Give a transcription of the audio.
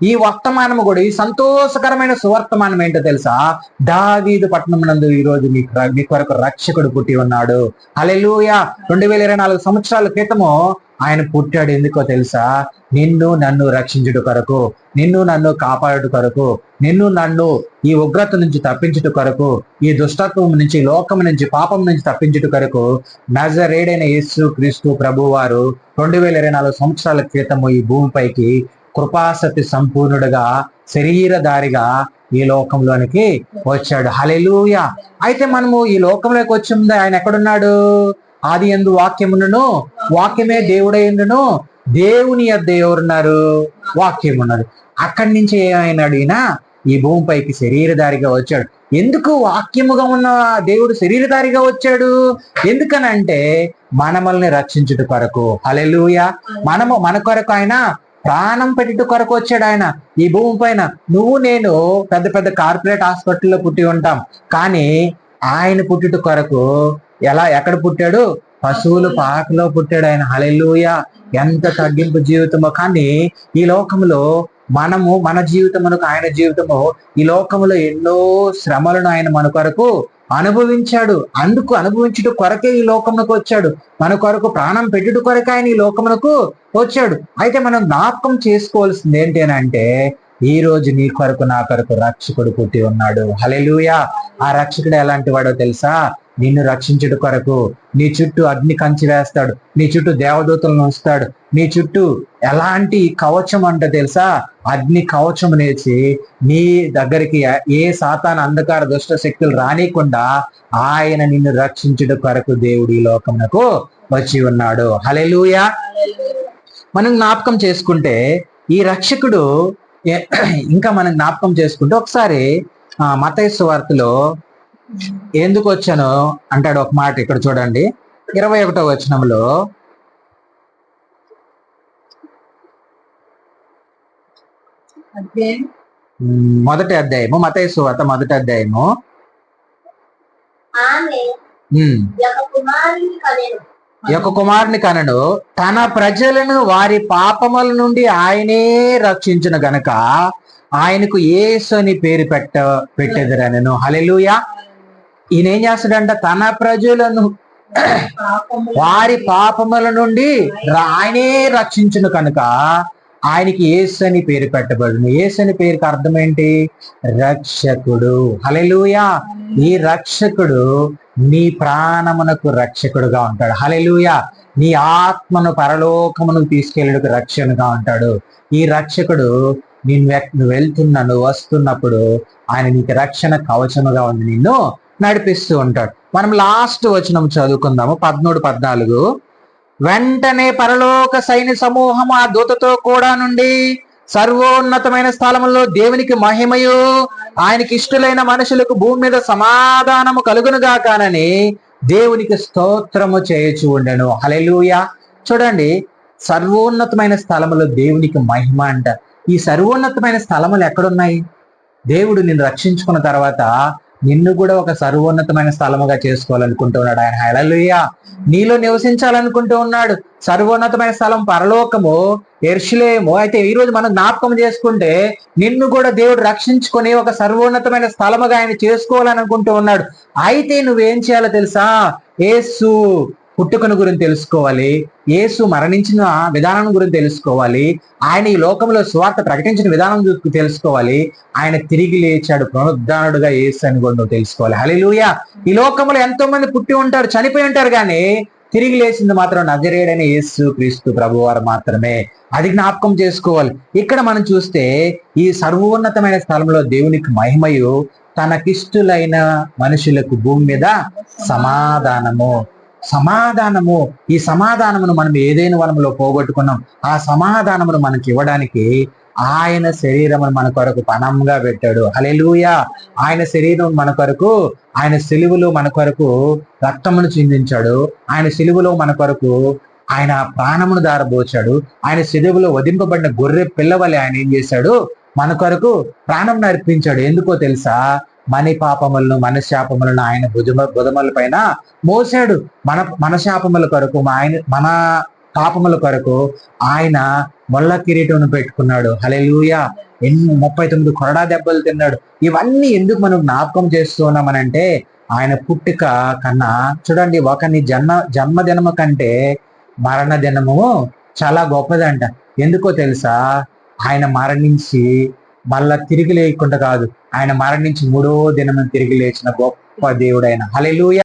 ఈ వర్తమానము కూడా ఈ సంతోషకరమైన సువర్తమానం ఏంటో తెలుసా? దావీదు పట్టణం నందు ఈరోజు మీ మీ కొరకు రక్షకుడు పుట్టి ఉన్నాడు. అలెలుయ రెండు వేల ఇరవై నాలుగు సంవత్సరాల క్రితము ఆయన పుట్టాడు. ఎందుకో తెలుసా? నిన్ను నన్ను రక్షించుట కొరకు నిన్ను నన్ను కాపాడుట కొరకు నిన్ను నన్ను ఈ ఉగ్రత నుంచి తప్పించుట కొరకు ఈ దుష్టత్వం నుంచి లోకం నుంచి పాపం నుంచి తప్పించుట కొరకు నజరేడైన యేసు క్రీస్తు ప్రభువారు రెండు వేల ఇరవై నాలుగు సంవత్సరాల క్రితము ఈ భూమిపైకి కృపాసతి సంపూర్ణుడుగా శరీరధారిగా ఈ లోకంలోనికి వచ్చాడు. హలెలూయ అయితే మనము ఈ లోకంలోకి వచ్చి ఆయన ఎక్కడున్నాడు? ఆది ఎందు వాక్యమును వాక్యమే దేవుడైండును దేవుని యొద్ద ఎవరున్నారు? వాక్యం ఉన్నారు అక్కడి నుంచి ఏమైనాడు ఈయన ఈ భూమిపైకి శరీరధారిగా వచ్చాడు. ఎందుకు వాక్యముగా ఉన్న దేవుడు శరీరధారిగా వచ్చాడు? ఎందుకనంటే మనమల్ని రక్షించుట కొరకు. అలెలుయ మనము మన కొరకు ఆయన ప్రాణం పెట్టుట కొరకు వచ్చాడు ఆయన. ఈ భూమి పైన నువ్వు నేను పెద్ద పెద్ద కార్పొరేట్ హాస్పిటల్లో పుట్టి ఉంటాం. కానీ ఆయన పుట్టుట కొరకు ఎలా ఎక్కడ పుట్టాడు? పశువులు పాకలో పుట్టాడు ఆయన. హలెలుయ ఎంత తగ్గింపు జీవితమో. కానీ ఈ లోకంలో మనము మన జీవితమునకు ఆయన జీవితము ఈ లోకములో ఎన్నో శ్రమలను ఆయన మన కొరకు అనుభవించాడు. అందుకు అనుభవించుట కొరకే ఈ లోకమునకు వచ్చాడు. మన కొరకు ప్రాణం పెట్టుట కొరకే ఆయన ఈ లోకమునకు వచ్చాడు. అయితే మనం జ్ఞాపకం చేసుకోవాల్సింది ఏంటి అంటే ఈ రోజు నీ కొరకు నా కొరకు రక్షకుడు పుట్టి ఉన్నాడు. హలెలుయా ఆ రక్షకుడు ఎలాంటి వాడో తెలుసా? నిన్ను రక్షించడు కొరకు నీ చుట్టూ అగ్ని కంచి వేస్తాడు నీ చుట్టూ దేవదూతలను ఉంచుతాడు నీ చుట్టూ ఎలాంటి కవచం అంట తెలుసా? అగ్ని కవచం నేర్చి నీ దగ్గరికి ఏ సాతాన అంధకార దుష్ట శక్తులు రానికుండా ఆయన నిన్ను రక్షించడు కొరకు దేవుడి లోకమునకు వచ్చి ఉన్నాడు. హలెలుయా మనం జ్ఞాపకం చేసుకుంటే ఈ రక్షకుడు ఇంకా మనం జ్ఞాపకం చేసుకుంటే ఒకసారి ఆ మతైసు వార్తలో ఎందుకు వచ్చాను అంటాడు ఒక మాట ఇక్కడ చూడండి. ఇరవై ఒకటో వచనంలో మొదటి అధ్యాయము మతైసు వార్త మొదటి అధ్యాయము. యొక్క కుమారుని కనడు తన ప్రజలను వారి పాపముల నుండి ఆయనే రక్షించిన గనక ఆయనకు యేసు అని పేరు పెట్ట పెట్టెదరనను. హలెలుయా ఈయన ఏం చేస్తాడంట? తన ప్రజలను వారి పాపముల నుండి ఆయనే రక్షించును కనుక ఆయనకి ఏసు అని పేరు పెట్టబడును. ఏసు అని పేరుకి అర్థం ఏంటి? రక్షకుడు. హలెలుయా ఈ రక్షకుడు నీ ప్రాణమునకు రక్షకుడుగా ఉంటాడు. హలెలుయా నీ ఆత్మను పరలోకమునకు తీసుకెళ్ళడానికి రక్షణగా ఉంటాడు. ఈ రక్షకుడు నేను నువ్వు వెళ్తున్నా నువ్వు వస్తున్నప్పుడు ఆయన నీకు రక్షణ కవచముగా ఉంది. నిన్ను నడిపిస్తూ ఉంటాడు. మనం లాస్ట్ వచనం చదువుకుందాము. పద్మూడు పద్నాలుగు. వెంటనే పరలోక సైని సమూహం ఆ దూతతో కూడా నుండి సర్వోన్నతమైన స్థలములో దేవునికి మహిమయు ఆయనకి ఇష్టలైన మనుషులకు భూమి మీద సమాధానము కలుగునుగా కానని దేవునికి స్తోత్రము చేయొచ్చు ఉండెను. హలెలుయ చూడండి సర్వోన్నతమైన స్థలములో దేవునికి మహిమ అంట. ఈ సర్వోన్నతమైన స్థలములు ఎక్కడున్నాయి? దేవుడు నిన్ను రక్షించుకున్న తర్వాత నిన్ను కూడా ఒక సర్వోన్నతమైన స్థలముగా చేసుకోవాలనుకుంటున్నాడు ఆయన. హలలుయ నీలో నివసించాలనుకుంటూ ఉన్నాడు. సర్వోన్నతమైన స్థలం పరలోకము ఎర్షులేము. అయితే ఈ రోజు మనం జ్ఞాపకం చేసుకుంటే నిన్ను కూడా దేవుడు రక్షించుకొని ఒక సర్వోన్నతమైన స్థలముగా ఆయన చేసుకోవాలనుకుంటూ ఉన్నాడు. అయితే నువ్వేం చేయాలో తెలుసా? ఏసు పుట్టుకను గురించి తెలుసుకోవాలి యేసు మరణించిన విధానం గురించి తెలుసుకోవాలి ఆయన ఈ లోకంలో స్వార్థ ప్రకటించిన విధానం తెలుసుకోవాలి ఆయన తిరిగి లేచాడు పునరుద్ధానుడుగా యేసు అని కూడా నువ్వు తెలుసుకోవాలి. హల్లెలూయా. ఈ లోకంలో ఎంతో మంది పుట్టి ఉంటారు చనిపోయి ఉంటారు కానీ తిరిగి లేచింది మాత్రం నజరేడైన యేసు క్రీస్తు ప్రభువారు మాత్రమే. అది జ్ఞాపకం చేసుకోవాలి. ఇక్కడ మనం చూస్తే ఈ సర్వోన్నతమైన స్థలంలో దేవునికి మహిమయు తనకిష్టులైన మనుషులకు భూమి మీద సమాధానము. సమాధానము ఈ సమాధానమును మనం ఏదైనా వనములో పోగొట్టుకున్నాం ఆ సమాధానమును మనకి ఇవ్వడానికి ఆయన శరీరమును మన కొరకు పణంగా పెట్టాడు. హలెలూయా ఆయన శరీరం మన కొరకు ఆయన సిలువలో మన కొరకు రక్తమును చిందించాడు. ఆయన సిలువలో మన కొరకు ఆయన ప్రాణమును దారబోచాడు. ఆయన సిలువలో వధింపబడిన గొర్రె పిల్లవలే ఆయన ఏం చేశాడు? మన కొరకు ప్రాణం నర్పించాడు ఎందుకో తెలుసా? మన పాపములను మనశాపములను ఆయన భుజమ బుధముల పైన మోసాడు మన మనశాపముల కొరకు ఆయన మన పాపముల కొరకు ఆయన మొల్ల కిరీటం పెట్టుకున్నాడు. హలెలుయ ఎన్ని ముప్పై తొమ్మిది కొరడా దెబ్బలు తిన్నాడు. ఇవన్నీ ఎందుకు మనం జ్ఞాపకం చేస్తూ ఉన్నామనంటే ఆయన పుట్టుక కన్నా చూడండి ఒకని జన్మ జన్మదినము కంటే మరణ దినము చాలా గొప్పదంట. ఎందుకో తెలుసా? ఆయన మరణించి మళ్ళా తిరిగి లేకుండా కాదు. ఆయన మరణించి మూడో దినం తిరిగి లేచిన గొప్ప దేవుడైన. హలెలుయ